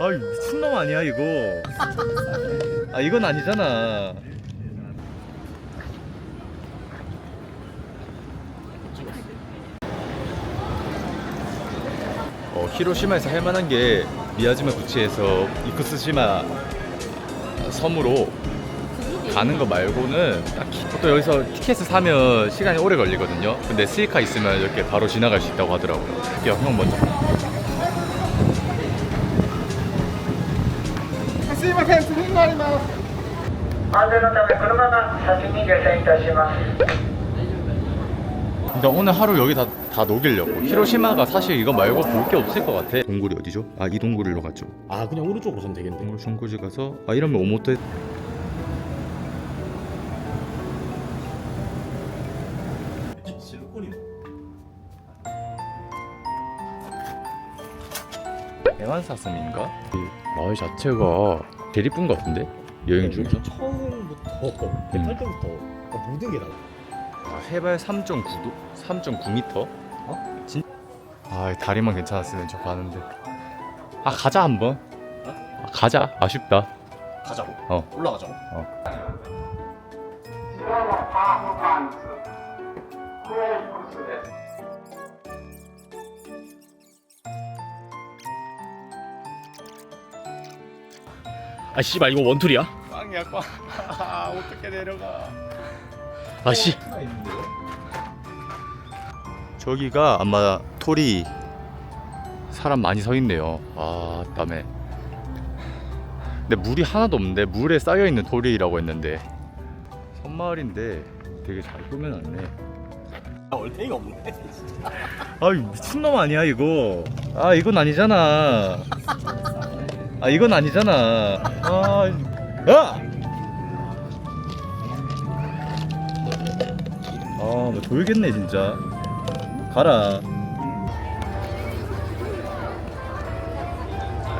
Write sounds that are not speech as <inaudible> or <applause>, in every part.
아 미친놈 아니야 이거? 아 이건 아니잖아. 어, 히로시마에서 할 만한 게 미야지마 구치에서 이쿠스시마 섬으로 가는 거 말고는 딱히 또 여기서 티켓을 사면 시간이 오래 걸리거든요. 근데 스이카 있으면 이렇게 바로 지나갈 수 있다고 하더라고요. 할게요 형 먼저 いません次になります安全のため車が先に下船いたします 그러니까 오늘 하루 여기 다, 다 녹이려고 히로시마가 사실 이거 말고 볼 게 없을 것 같아 동굴이 어디죠? 아 이 동굴로 갔죠 아 그냥 오른쪽으로 가면 되겠는데. 동굴 송구지 가서 아 이러면 오모토에 실로폰이. 대만사슴인가? 이 마을 자체가 제일 이쁜 것 같은데? 여행 중에서? 처음부터 대탈 때부터 모든 게 나. 아, 해발 3.9도? 3.9m? 어? 진... 아 다리만 괜찮았으면 저 가는데 아 가자 한번 아, 가자 아쉽다 가자고. 어. 올라가자고. 白 아 씨발 이거 원툴이야? 꽝이야 꽝 <laughs> 아, 어떻게 내려가 아 씨. 저기가 아마 토리 사람 많이 서 있네요. 아, 땀에. 근데 물이 하나도 없는데 물에 쌓여 있는 토리라고 했는데 섬마을인데 되게 잘 꾸며놨네. 얼탱이가 없네. 아, 미친놈 아니야 이거? 아, 이건 아니잖아. 아, 이건 아니잖아. 아, 야! 아, 뭐 돌겠네 진짜. 가라.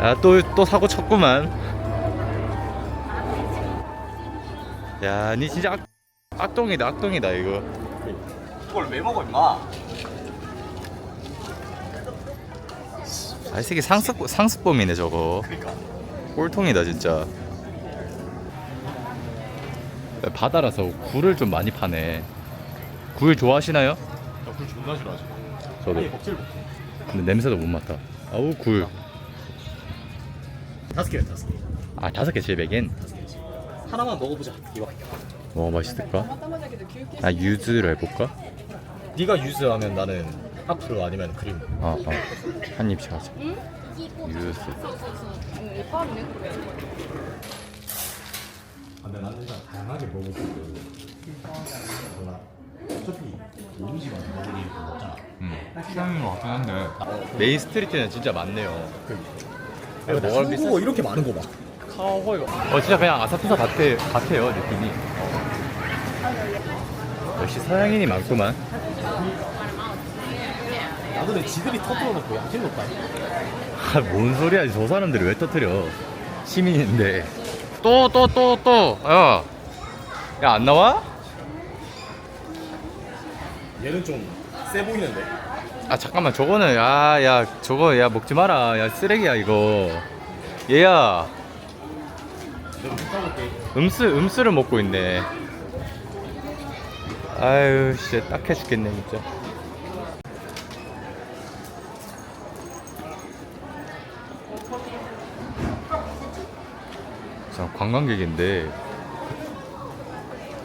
아, 또, 또 사고 쳤구만. 야, 니 진짜 악, 악동이다, 악동이다, 이거. 이걸 왜 먹어 임마? 아, 이 새끼 상습, 상습범이네, 저거. 꼴통이다, 진짜. 바다라서 굴을 좀 많이 파네. 굴 좋아하시나요? 나굴 존나 싫어하지. 저도. 아니 먹질 못해. 근데 냄새도 못 맡아. 아우, 굴. 다섯 개야 다섯 개. 아, 다섯 개 700엔? 하나만 먹어보자. 이거. 뭐 맛있을까? 아, 유즈를 해볼까? 네가 유즈하면 나는 하프 아니면 크림. 어, 어. 한 입씩 하자. 유즈. 근데 나는 그냥 다양하게 먹어보고. 뭐라. 어차피 우리지만 먹으니 먹잖아. 음. 취향인 것 같긴 한데. 메인 스트리트는 진짜 많네요. 야, 뭐가 한국어 이렇게 많은 거 봐. 카호이가. 어, 진짜 그냥 아사쿠사 같아, 같아요, 느낌이. 역시 서양인이 많구만. 야 근데 지들이 터뜨려놓고 양심 높다. 아, 뭔 소리야. 저 사람들이 왜 터뜨려. 시민인데. 또, 또, 또, 또. 야. 야, 안 나와? 얘는 좀 세 보이는데. 아, 잠깐만. 저거는, 야, 야, 저거, 야, 먹지 마라. 야, 쓰레기야, 이거. 얘야. 내가 못 가볼게. 음수, 음수를 먹고 있네. 아유, 씨, 딱해 죽겠네, 진짜. 자, 관광객인데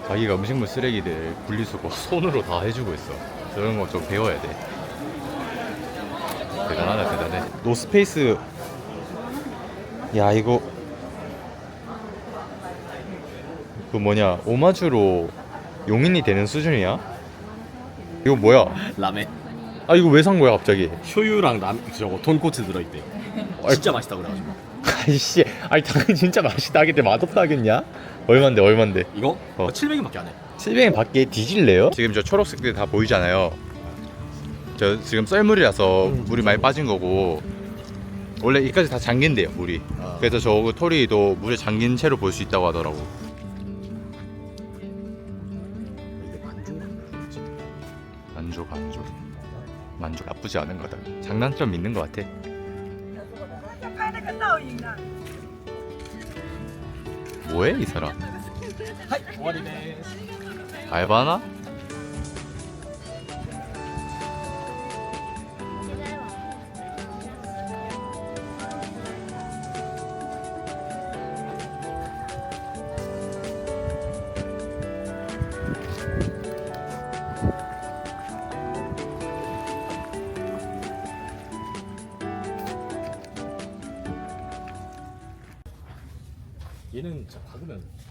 자기가 음식물 쓰레기들 분리수거 <laughs> 손으로 다 해주고 있어. 저런 거 좀 배워야 돼. 대단하다, 대단해. 노스페이스. 야, 이거 그 뭐냐 오마주로 용인이 되는 수준이야? 이거 뭐야? 라멘. 아 이거 왜 산 거야 갑자기? 쇼유랑 남 저거 돈코츠 들어있대. 진짜 맛있다 그래가지고. 아이씨, 아니 당연히 진짜 맛있다 하겠대 맛없다 하겠냐? 얼만데 얼만데? 이거? 어. 어. 700원밖에 안 해. 700엔 밖에 뒤질래요? 지금 저 초록색들 다 보이잖아요. 저 지금 썰물이라서 음, 물이 많이 빠진 거고 원래 이까지 다 잠긴대요 물이. 아. 그래서 저 토리도 물에 잠긴 채로 볼 수 있다고 하더라고. 이게 반죽. 만족 만족 만족 나쁘지 않은 거다. 장단점 있는 것 같아. 뭐해 이 사람? 아, 알바나? 얘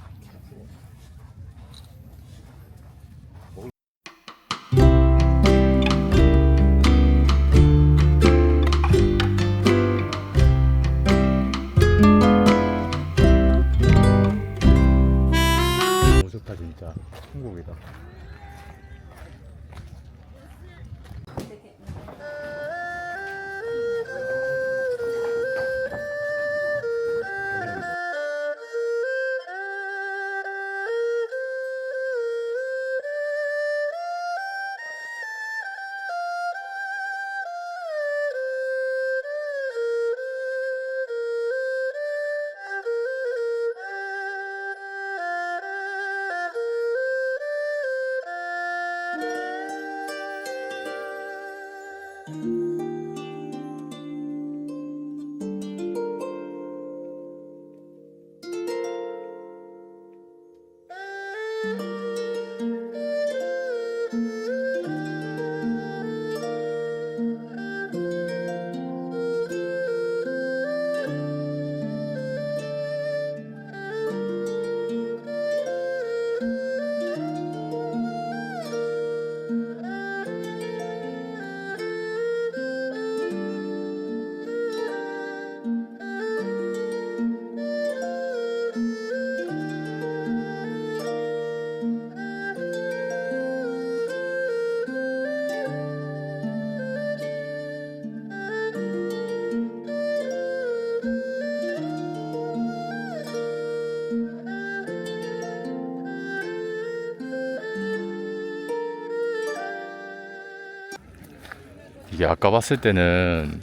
이게 아까 봤을 때는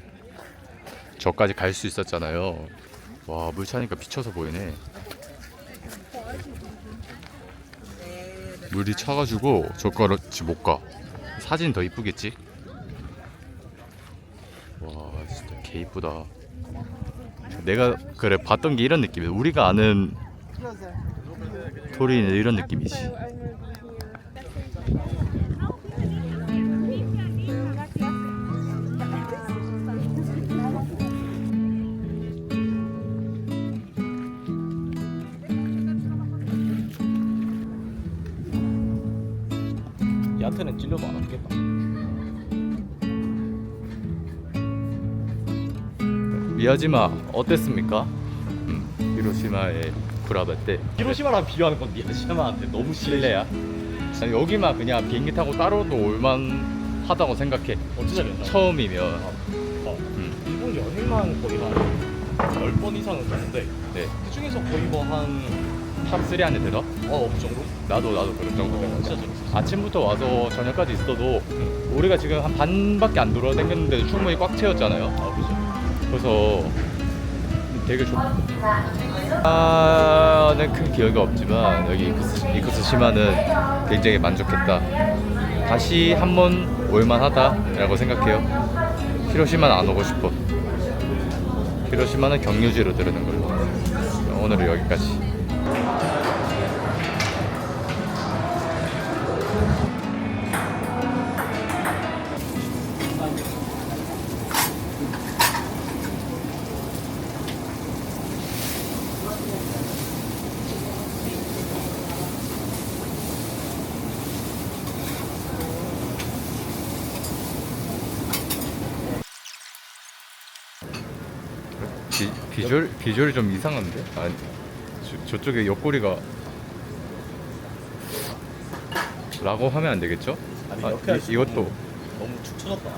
저까지 갈 수 있었잖아요. 와 물 차니까 비쳐서 보이네. 물이 차가지고 저까지 못 가. 사진 더 이쁘겠지? 와 진짜 개 이쁘다. 내가 그래 봤던 게 이런 느낌이야. 우리가 아는 토리는 이런 느낌이지 얘한테는 찔려도 안 아프겠다 미야지마 어땠습니까? 음, 히로시마의 구라바 때 히로시마랑 비교하는 건 미야시마한테 너무 실내야? 아니, 여기만 그냥 비행기 타고 따로도 올만 하다고 생각해 어 진짜 괜찮아 처음이면 어, 음, 일본 여행만 거의 한 10번 이상은 갔는데 네. 그 중에서 거의 뭐한 탑3 안에 들어? 어, 그 정도? 나도 나도 그런 정도 어, 진짜 재밌었어 아침부터 와서 저녁까지 있어도 우리가 지금 한 반밖에 안 돌아다녔는데 충분히 꽉 채웠잖아요 아 그죠 그래서 되게 좋. 아는 큰 기억이 없지만 여기 이쿠스, 이쿠스 시마는 굉장히 만족했다. 다시 한 번 올만하다라고 생각해요. 히로시마는 안 오고 싶어. 히로시마는 경유지로 들르는 걸로. 오늘은 여기까지. 비, 비주얼 비주얼이 좀 이상한데? 아니 저, 저쪽에 옆구리가 라고 하면 안 되겠죠? 아니 아, 옆에 할 이, 수 이것도. 너무, 너무 축 처졌다.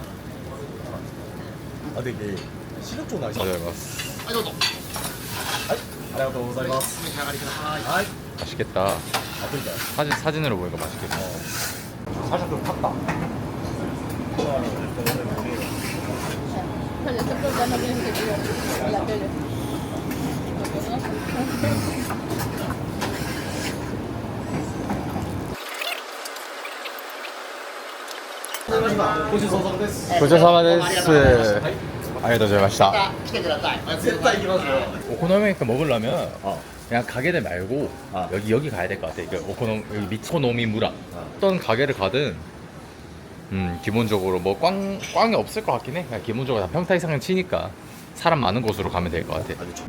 아 이게 시력 좋은 날씨 맞아요. 아리가또 고자이마스 아 맛있겠다. 아 그러니까 사진 사진으로 보니까 맛있겠다. 살짝 좀 탔다 Pero yo creo que no viene que yo la tele. 고생사마데스. 아이다 잘 마시다. 来てください絶対行きますよ 오코노미니까 먹으려면 어. 그냥 가게들 말고 아. 여기 여기 가야 될 것 같아. 그 오코노 여기 미코노미 무라. 어떤 가게를 가든 음 기본적으로 뭐 꽝 꽝이 없을 것 같긴 해. 그냥 기본적으로 다 평타 이상은 치니까 사람 많은 곳으로 가면 될 것 같아. 아주 저-